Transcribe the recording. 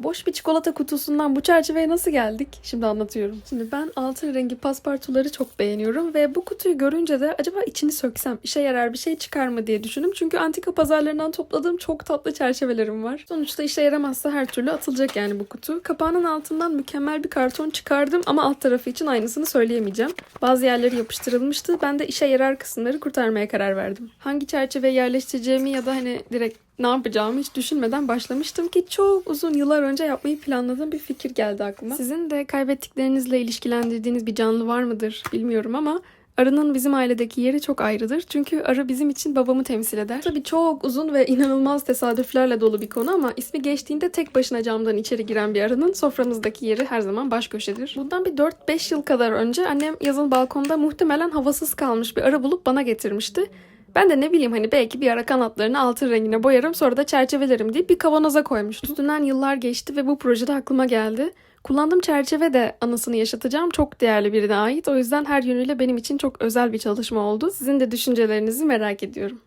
Boş bir çikolata kutusundan bu çerçeveye nasıl geldik? Şimdi anlatıyorum. Şimdi ben altın rengi paspartuları çok beğeniyorum ve bu kutuyu görünce de acaba içini söksem işe yarar bir şey çıkar mı diye düşündüm. Çünkü antika pazarlarından topladığım çok tatlı çerçevelerim var. Sonuçta işe yaramazsa her türlü atılacak yani bu kutu. Kapağının altından mükemmel bir karton çıkardım ama alt tarafı için aynısını söyleyemeyeceğim. Bazı yerleri yapıştırılmıştı. Ben de işe yarar kısımları kurtarmaya karar verdim. Hangi çerçeveye yerleştireceğimi ya da hani direkt ne yapacağımı hiç düşünmeden başlamıştım ki çok uzun yıllar önce yapmayı planladığım bir fikir geldi aklıma. Sizin de kaybettiklerinizle ilişkilendirdiğiniz bir canlı var mıdır bilmiyorum ama Arı'nın bizim ailedeki yeri çok ayrıdır. Çünkü arı bizim için babamı temsil eder. Tabii çok uzun ve inanılmaz tesadüflerle dolu bir konu ama ismi geçtiğinde tek başına camdan içeri giren bir arının soframızdaki yeri her zaman baş köşedir. Bundan bir 4-5 yıl kadar önce annem yazın balkonda muhtemelen havasız kalmış bir arı bulup bana getirmişti. Ben de ne bileyim hani belki bir ara kanatlarını altın rengine boyarım sonra da çerçevelerim deyip bir kavanoza koymuştum. Üstünden yıllar geçti ve bu projede aklıma geldi. Kullandığım çerçeve de anısını yaşatacağım. Çok değerli birine ait. O yüzden her yönüyle benim için çok özel bir çalışma oldu. Sizin de düşüncelerinizi merak ediyorum.